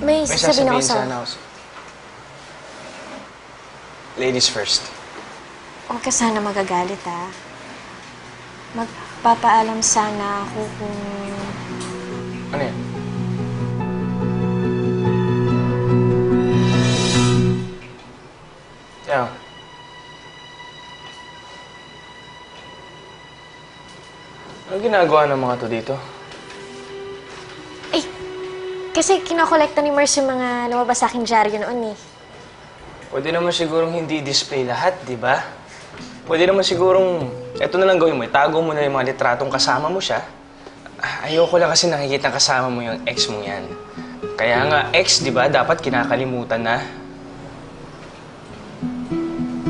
May, May sasabihin ako sasabihin sa... sana ako. sa- Ladies first. Huwag ka sana magagalit, ha? Magpapaalam sana ako kung... Ano yan? Yeah. Ano ginagawa ng mga to dito? Kasi kinakolekta ni Merce yung mga lumabas sa akin dyaryo noon, eh. Pwede naman sigurong hindi display lahat, di ba? Pwede naman sigurong, eto na lang gawin mo, itago mo na yung mga litratong kasama mo siya. Ah, Ayoko lang kasi nakikita kasama mo yung ex mo yan. Kaya nga, ex, di ba, dapat kinakalimutan na.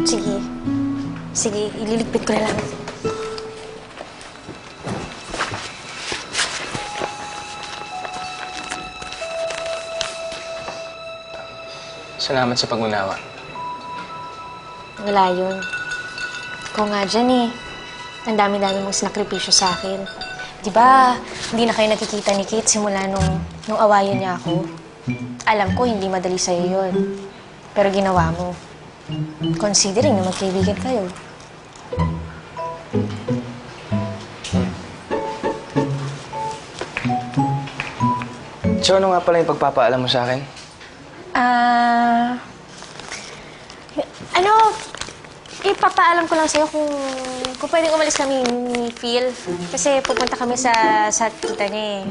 Sige. Sige, ililigpit ko na lang. Salamat sa pag-unawa. Wala yun. Ikaw nga dyan, eh. Ang dami-dami mong sinakripisyo sa akin. Di ba, hindi na kayo nakikita ni Kate simula nung, nung awayan niya ako. Alam ko, hindi madali sa'yo yun. Pero ginawa mo. Considering na magkaibigan kayo. So, ano nga pala yung pagpapaalam mo sa akin? Ah... ano, ipapaalam ko lang sa'yo kung, kung pwedeng umalis kami ni Phil. Kasi pupunta kami sa, sa tita niya eh.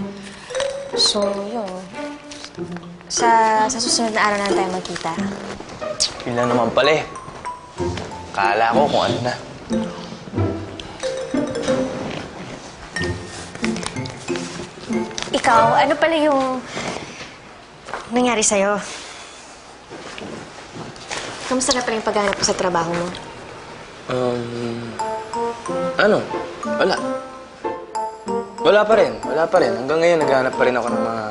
So, yun. Sa, sa susunod na araw na tayo magkita. Yun lang naman pala eh. Kala ko kung ano na. Ikaw, ano pala yung nangyari sa'yo? Kamusta na pala yung paghanap ko sa trabaho mo? Um, ano? Wala. Wala pa rin. Wala pa rin. Hanggang ngayon, naghahanap pa rin ako ng mga,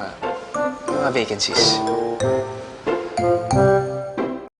mga vacancies.